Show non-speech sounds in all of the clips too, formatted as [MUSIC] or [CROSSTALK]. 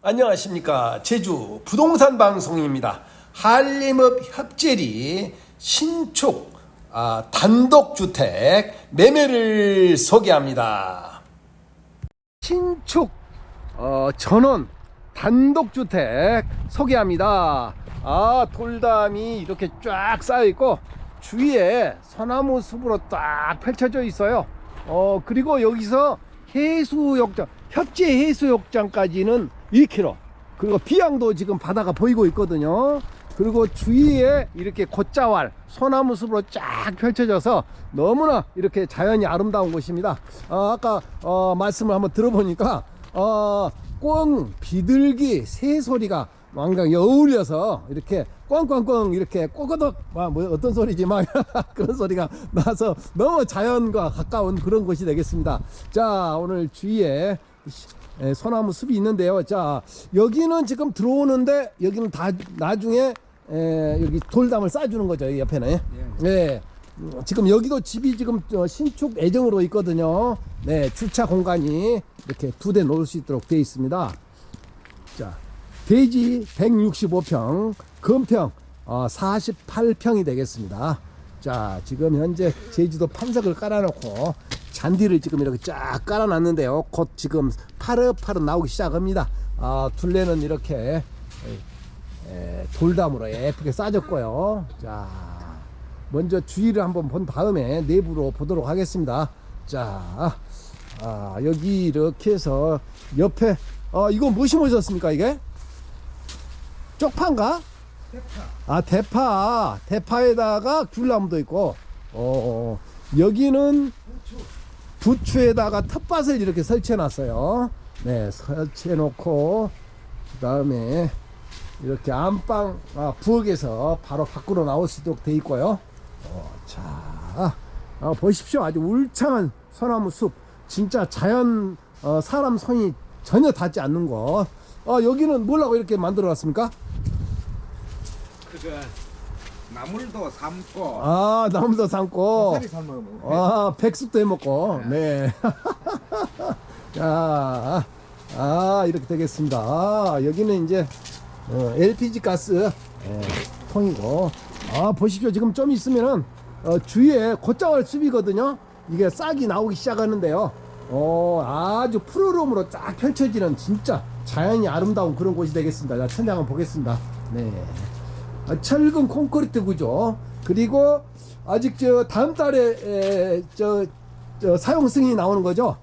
안녕하십니까. 제주 부동산 방송입니다. 한림읍 협재리 신축 아, 단독주택 매매를 소개합니다. 신축 어, 전원 단독주택 소개합니다. 아, 돌담이 이렇게 쫙 쌓여 있고 주위에 소나무 숲으로 딱 펼쳐져 있어요. 어, 그리고 여기서 해수욕장, 협재 해수욕장까지는 1km. 그리고 비양도 지금 바다가 보이고 있거든요. 그리고 주위에 이렇게 곶자왈, 소나무 숲으로 쫙 펼쳐져서 너무나 이렇게 자연이 아름다운 곳입니다. 어, 아까 어, 말씀을 한번 들어보니까 어, 꽁, 비둘기, 새 소리가 왕강이 어울려서 이렇게 꽝꽝꽝 이렇게 꼬거덕 뭐, 뭐 어떤 소리지 막 [LAUGHS] 그런 소리가 나서 너무 자연과 가까운 그런 곳이 되겠습니다. 자 오늘 주위에 에, 소나무 숲이 있는데요. 자 여기는 지금 들어오는데 여기는 다 나중에 에, 여기 돌담을 쌓아주는 거죠. 이 옆에는. 네. 음, 지금 여기도 집이 지금 저 신축 예정으로 있거든요. 네, 주차 공간이 이렇게 두 대 놓을 수 있도록 되어 있습니다. 자, 대지 165평, 금평 어, 48평이 되겠습니다. 자, 지금 현재 제주도 판석을 깔아놓고 잔디를 지금 이렇게 쫙 깔아놨는데요. 곧 지금 파릇파릇 나오기 시작합니다. 아, 둘레는 이렇게 에, 돌담으로 예쁘게 싸졌고요. 자, 먼저 주위를 한번 본 다음에 내부로 보도록 하겠습니다. 자, 아, 여기 이렇게 해서 옆에 어, 이거 뭐 심으셨습니까 이게? 쪽파인가? 아 대파 대파에다가 귤나무도 있고 어, 여기는 부추에다가 텃밭을 이렇게 설치해 놨어요. 네 설치해 놓고 그 다음에 이렇게 안방 아, 부엌에서 바로 밖으로 나올 수 있도록 돼 있고요. 어, 자 아, 보십시오. 아주 울창한 소나무 숲. 진짜 자연 어, 사람 손이 전혀 닿지 않는 곳. 어, 여기는 뭐라고 이렇게 만들어 놨습니까? 그거 나물도 삶고 아 나무도 삶고 고사리 삶으면 아 백숙도 해먹고 네. [LAUGHS] 자, 아 이렇게 되겠습니다. 아, 여기는 이제 어, LPG 가스 예, 통이고 아 보십시오 지금 좀 있으면은 어, 주위에 곶자왈 숲이거든요. 이게 싹이 나오기 시작하는데요. 어 아주 푸르름으로 쫙 펼쳐지는 진짜 자연이 아름다운 그런 곳이 되겠습니다. 자, 천장 한번 보겠습니다. 네. 아, 철근 콘크리트 구조 그리고 아직 저 다음 달에 에, 저, 저 사용 승인이 나오는 거죠?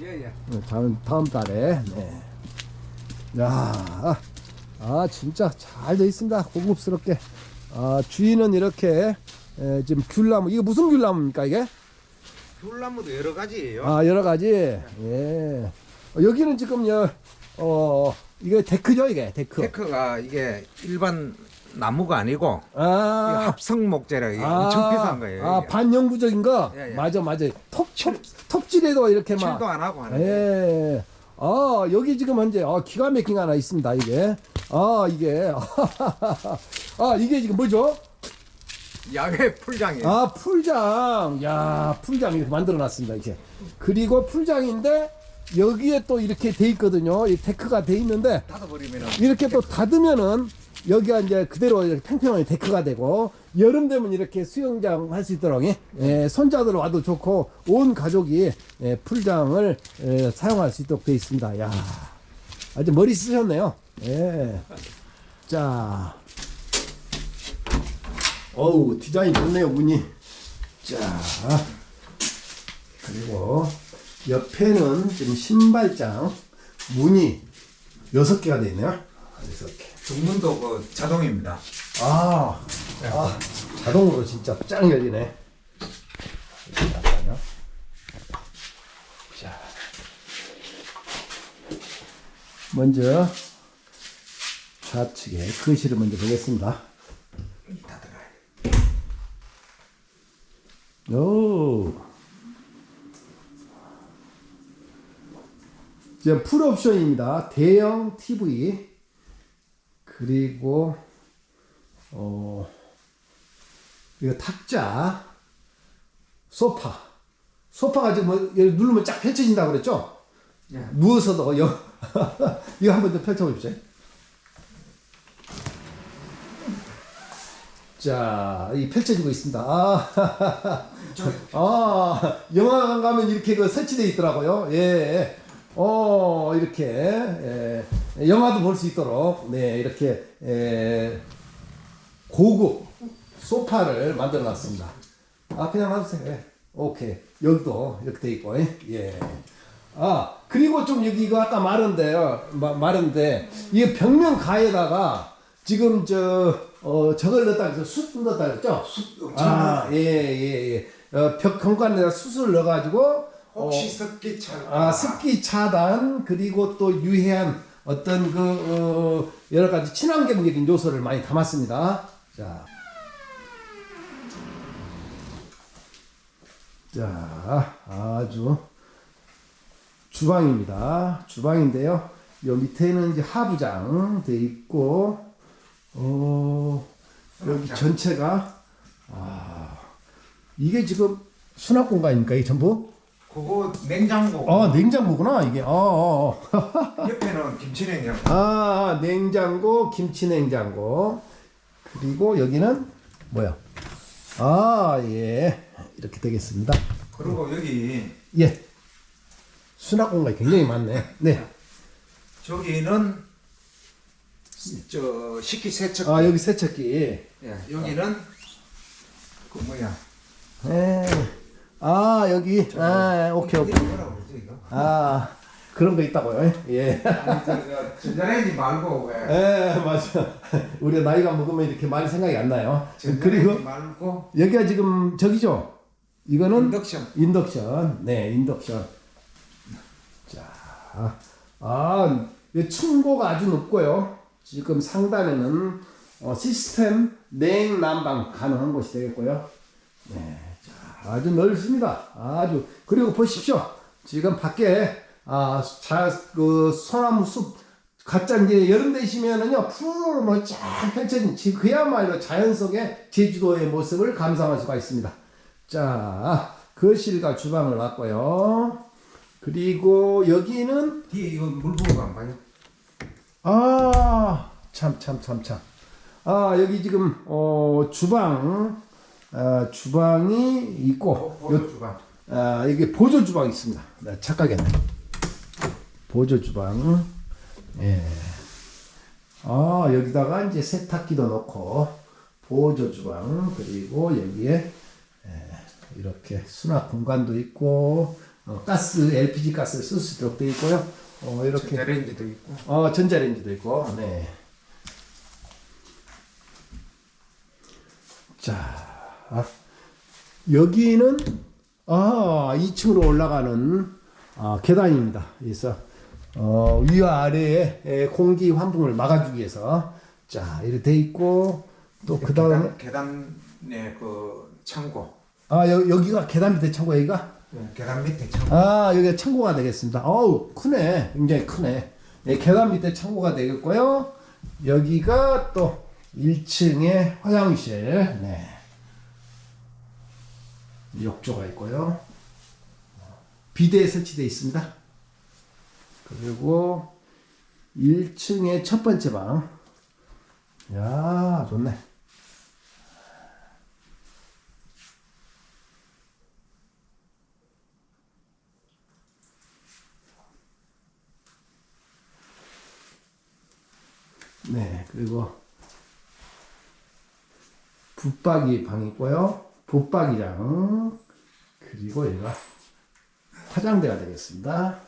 예예 네, 다음 다음 달에 네. 야, 아, 아 진짜 잘 돼 있습니다. 고급스럽게. 아 주인은 이렇게 에, 지금 귤나무 이게 무슨 귤나무입니까 이게? 귤나무도 여러 가지예요 아 여러 가지. 예. 어, 여기는 지금 여, 어 이게 데크죠 이게 데크. 테크가 이게 일반 나무가 아니고 아. 합성 목재라 이게 엄청 비싼 거예요 아, 이게. 반영구적인 거? 예, 예. 맞아, 맞아. 톱, 톱, 톱질에도 이렇게 막. 칠도 안 하고 하는데 예. 아, 여기 지금 현재, 아, 기가 막힌 거 하나 있습니다, 이게. 아, 이게. [LAUGHS] 아, 이게 지금 뭐죠? 야외 풀장이에요 아, 풀장. 야, 풀장 이렇게 만들어 놨습니다, 이렇게. 그리고 풀장인데, 여기에 또 이렇게 돼 있거든요. 이 데크가 돼 있는데, 닫아버리면은 이렇게 또 닫으면은 여기가 이제 그대로 이렇게 평평하게 데크가 되고 여름 되면 이렇게 수영장 할 수 있도록 예, 손자들 와도 좋고 온 가족이 예, 풀장을 예, 사용할 수 있도록 되어 있습니다. 야 아주 머리 쓰셨네요. 예. 자, 어우 디자인 좋네요 문이. 자, 그리고 옆에는 지금 신발장 문이 여섯 개가 되어 있네요. 여섯 개. 중문도 그 자동입니다 아, 아 자동으로 진짜 짱 열리네. 잠깐만요. 자, 먼저 좌측에 글씨를 먼저 보겠습니다. 오. 이제 풀옵션입니다. 대형 TV 그리고 어 이거 탁자 소파 소파가 지금 뭐 누르면 쫙 펼쳐진다고 그랬죠? 예. 누워서도 여, [LAUGHS] 이거 한 번 더 펼쳐보십시오. 자, 이 펼쳐지고 있습니다. 아, [LAUGHS] 아, 영화관 가면 이렇게 그 설치되어 있더라고요. 예. 어, 이렇게, 예. 영화도 볼 수 있도록, 네, 이렇게, 예. 고급 소파를 만들어 놨습니다. 아, 그냥 놔두세요. 예. 오케이. 여기도 이렇게 돼 있고, 예. 예. 아, 그리고 좀 여기 이거 아까 말한데요. 마, 말한데, 이 벽면 가에다가 지금 저, 어, 저걸 넣었다 그래서 숯 넣었다 그랬죠? 아, 예, 예, 예. 어, 벽 현관에다 숯을 넣어가지고, 혹시 습기 차 아, 습기 차단 그리고 또 유해한 어떤 그 어, 여러 가지 친환경적인 요소를 많이 담았습니다. 자, 자, 아주 주방입니다. 주방인데요. 요 밑에는 이제 하부장 돼 있고, 어, 여기 전체가 아, 이게 지금 수납 공간입니까? 이 전부? 그거 냉장고 아 냉장고구나 이게. 아, 아, 아. [LAUGHS] 옆에는 김치 냉장고 아 냉장고, 김치 냉장고. 그리고 여기는 뭐야? 아 예. 이렇게 되겠습니다. 그리고 여기 예. 수납 공간이 굉장히 많네. 네. 저기는 저 식기 세척 아 여기 세척기. 예, 여기는 그 뭐야 예. 아 여기. 아 오케이 오케이. 뭐라고 그러지 이거 아 그런 거 있다고요? 예. 아니 저, 저 전자레인지 말고 왜 예 맞아. 우리가 나이가 먹으면 이렇게 말이 생각이 안 나요. 전자레인지 그리고 말고 여기가 지금 저기죠. 이거는 인덕션 인덕션. 네, 인덕션. 자, 아, 이 층고가 아주 높고요. 지금 상단에는 어, 시스템 냉난방 가능한 곳이 되겠고요. 네, 자, 아주 넓습니다. 아주 그리고 보십시오. 지금 밖에 아, 자, 그 소나무 숲 가짜 이제 여름 되시면은요 푸르르 쫙 펼쳐진 지- 그야말로 자연 속의 제주도의 모습을 감상할 수가 있습니다. 자, 거실과 주방을 왔고요. 그리고 여기는 뒤에 이거 물 부은 거안 봐요? 아, 참, 참, 참, 참. 아, 여기 지금, 어, 주방, 아, 주방이 있고, 보조 주방 아, 이게 보조 주방이 있습니다. 나 착각했네. 보조 주방. 예. 아, 여기다가 이제 세탁기도 넣고, 보조 주방, 그리고 여기에, 예, 이렇게 수납 공간도 있고, 어, 가스, LPG 가스를 쓸 수 있도록 되어 있고요. 어, 이렇게. 전자레인지도 있고 어, 전자레인지도 있고, 네. 자, 아, 여기는, 아, 2층으로 올라가는, 아, 계단입니다. 그래서, 어, 위와 아래에 에, 공기 환풍을 막아주기 위해서, 자, 이렇게 돼 있고, 또 그 다음에, 계단 계단에 그 창고 아, 여, 여기가 계단 밑에 창고, 여기가? 예, 계단 밑에 창고 아, 여기가 창고가 되겠습니다. 어우, 크네. 굉장히 크네. 예, 계단 밑에 창고가 되겠고요. 여기가 또 1층에 화장실. 네. 욕조가 있고요. 비대 설치되어 있습니다. 그리고 1층에 첫 번째 방. 야, 좋네. 네, 그리고 붙박이 방 있고요. 붙박이장 그리고 얘가 화장대가 되겠습니다.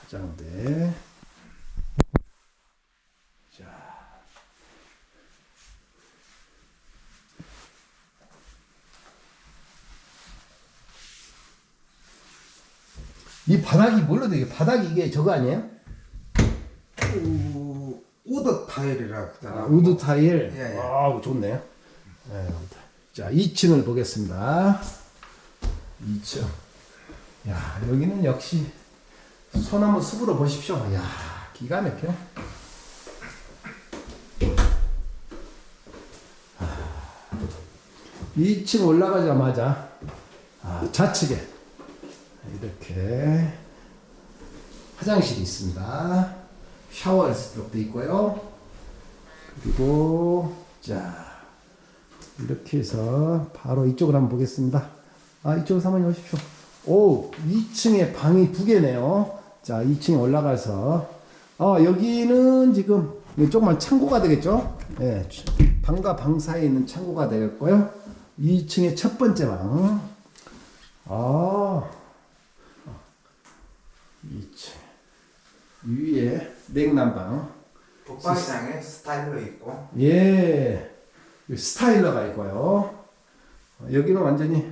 화장대. 자. 이 바닥이 뭘로 되게 바닥이 이게 저거 아니에요? 우, 우드 타일이라 그러더라 아, 우드 타일. 예, 예. 아, 좋네요. 예, 자, 2층을 보겠습니다. 2층. 야, 여기는 역시 소나무 숲으로 보십시오. 야, 기가 막혀. 아, 2층 올라가자마자 아, 좌측에 이렇게 화장실이 있습니다. 샤워 스트록도 있고요. 그리고 자 이렇게 해서 바로 이쪽으로 한번 보겠습니다. 아 이쪽으로 한번 오십시오. 오 2층에 방이 두 개네요. 자 2층에 올라가서 아 여기는 지금 조그만 창고가 되겠죠? 예, 방과 방 사이에 있는 창고가 되겠고요. 2층의 첫 번째 방. 아 2층 위에 냉난방. 북방장에 스타일러 있고 예, 이 스타일러가 있고요. 어, 여기는 완전히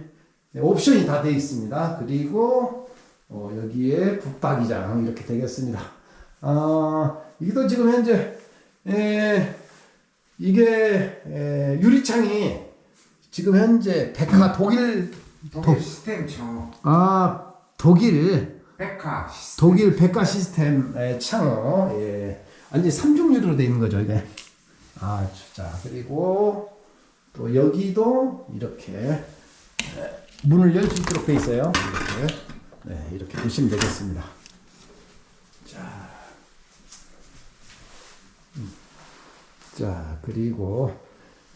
옵션이 다 되어 있습니다. 그리고 어, 여기에 붙박이장 이렇게 되겠습니다. 아, 이것도 지금 현재 에, 이게 에, 유리창이 지금 현재 백화 독일 독일 시스템 청아 독일 백화 시스템 독일 백과 시스템의 창호, 예. 완전 삼중유리로 되어 있는 거죠, 이게. 아, 자, 그리고 또 여기도 이렇게 예, 문을 열 수 있도록 되어 있어요. 이렇게. 네, 이렇게 보시면 되겠습니다. 자. 음. 자, 그리고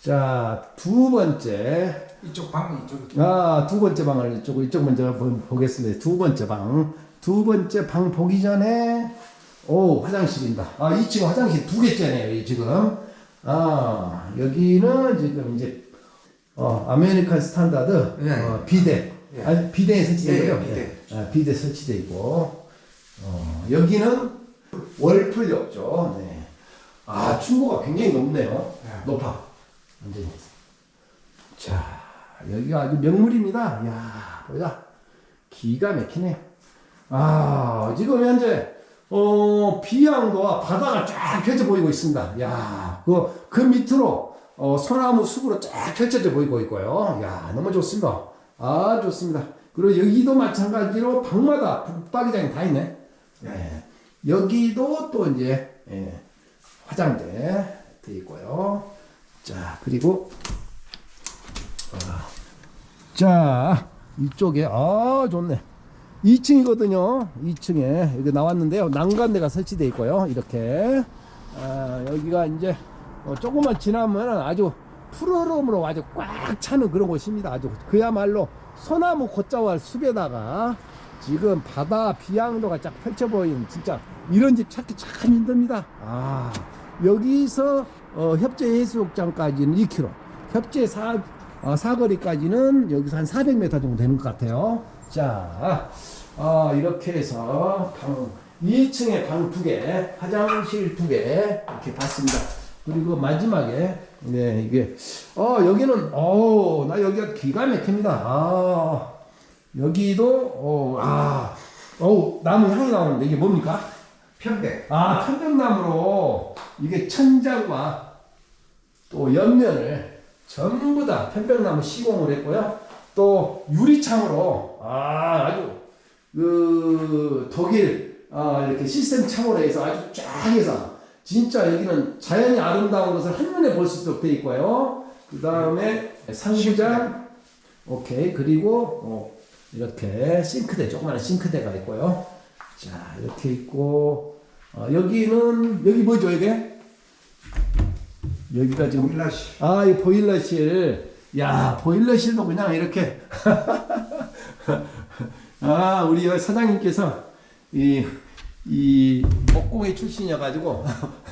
자, 두 번째 이쪽 방은 이쪽 아, 두 번째 방을 이쪽, 이쪽 먼저 보- 보겠습니다. 두 번째 방. 두 번째 방 보기 전에, 오, 화장실입니다. 아, 2층 화장실 두 개째네요, 이 지금. 아, 여기는 지금 이제, 어, 아메리칸 스탠다드, 예. 어, 비대. 예. 아, 비대에 설치되고요. 예, 비대. 아, 비대 설치되어 있고, 어, 여기는 월풀 욕조. 네. 아, 충고가 굉장히 높네요. 예. 높아. 완전히. 자, 여기가 아주 명물입니다. 이야, 보자. 기가 막히네. 아, 지금 현재, 어, 비양도와 바다가 쫙 펼쳐 보이고 있습니다. 야, 그, 그 밑으로, 어, 소나무 숲으로 쫙 펼쳐져 보이고 있고요. 야, 너무 좋습니다. 아, 좋습니다. 그리고 여기도 마찬가지로 방마다 북박이장이 다 있네. 예. 여기도 또 이제, 예, 화장대 돼 있고요. 자, 그리고 자, 이쪽에, 아, 좋네. 2층이거든요. 2층에. 여기 나왔는데요. 난간대가 설치되어 있고요. 이렇게. 아, 여기가 이제, 어, 조금만 지나면 아주 푸르름으로 아주 꽉 차는 그런 곳입니다. 아주 그야말로 소나무 곶자왈 숲에다가 지금 바다 비양도가 쫙 펼쳐 보이는 진짜 이런 집 찾기 참 힘듭니다. 아, 여기서 어, 협재 해수욕장까지는 2km, 협재 사, 어, 사거리까지는 여기서 한 400m 정도 되는 것 같아요. 자, 어, 이렇게 해서 방, 2층에 방 두 개, 화장실 두 개 이렇게 봤습니다. 그리고 마지막에 네 이게 어 여기는 어 나 여기가 기가 막힙니다. 아 여기도 어 아 어우 나무 향이 나오는데 이게 뭡니까? 편백 아, 편백나무로 이게 천장과 또 옆면을 전부 다 편백나무 시공을 했고요. 또 유리창으로 아, 아주 그 독일 아, 이렇게 시스템 창으로 해서 아주 쫙 해서 진짜 여기는 자연이 아름다운 것을 한눈에 볼 수 있도록 되어 있고요. 그 다음에 상부장 오케이 그리고 어, 이렇게 싱크대 조그마한 싱크대가 있고요. 자 이렇게 있고 어, 여기는 여기 뭐죠 이게? 여기가 지금 보일러실 아, 이 보일러실. 야, 보일러실도 그냥 이렇게. [LAUGHS] 아, 우리 사장님께서 이, 이 목공의 출신이어가지고.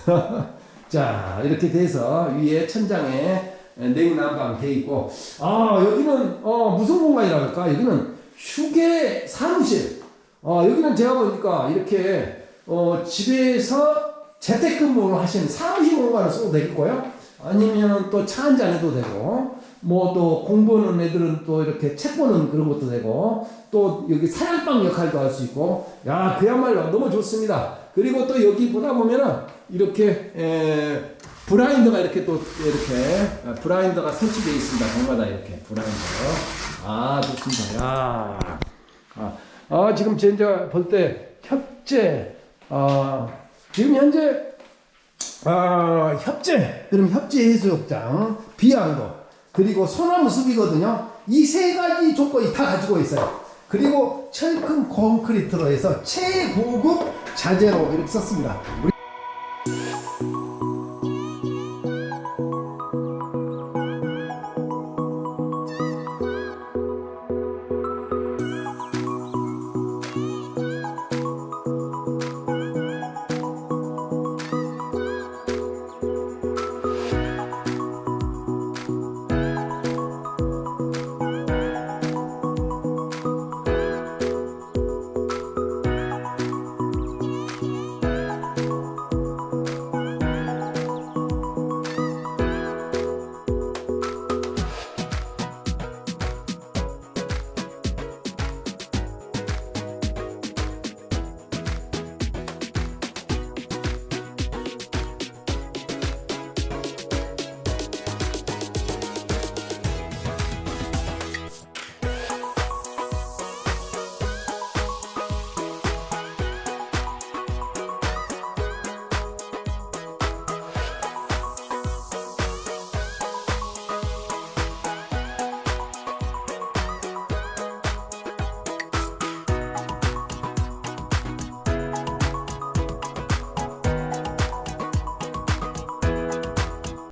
[LAUGHS] 자, 이렇게 돼서 위에 천장에 냉난방 돼 있고. 아, 여기는, 어, 무슨 공간이라 할까? 여기는 휴게 사무실. 어, 여기는 제가 보니까 이렇게, 어, 집에서 재택근무를 하시는 사무실 공간을 써도 되겠고요. 아니면 또 차 한잔 해도 되고, 뭐 또 공부하는 애들은 또 이렇게 책 보는 그런 것도 되고, 또 여기 사냥방 역할도 할 수 있고, 야, 그야말로 너무 좋습니다. 그리고 또 여기 보다 보면은 이렇게, 에, 브라인더가 이렇게 또 이렇게, 아, 브라인더가 설치되어 있습니다. 방마다 이렇게 브라인더. 아, 좋습니다. 야. 아, 아 지금 제 이제 볼때 협재, 아, 지금 현재 아, 협재, 그럼 협재 해수욕장, 비양도, 그리고 소나무 숲이거든요. 이 세 가지 조건이 다 가지고 있어요. 그리고 철근 콘크리트로 해서 최고급 자재로 이렇게 썼습니다.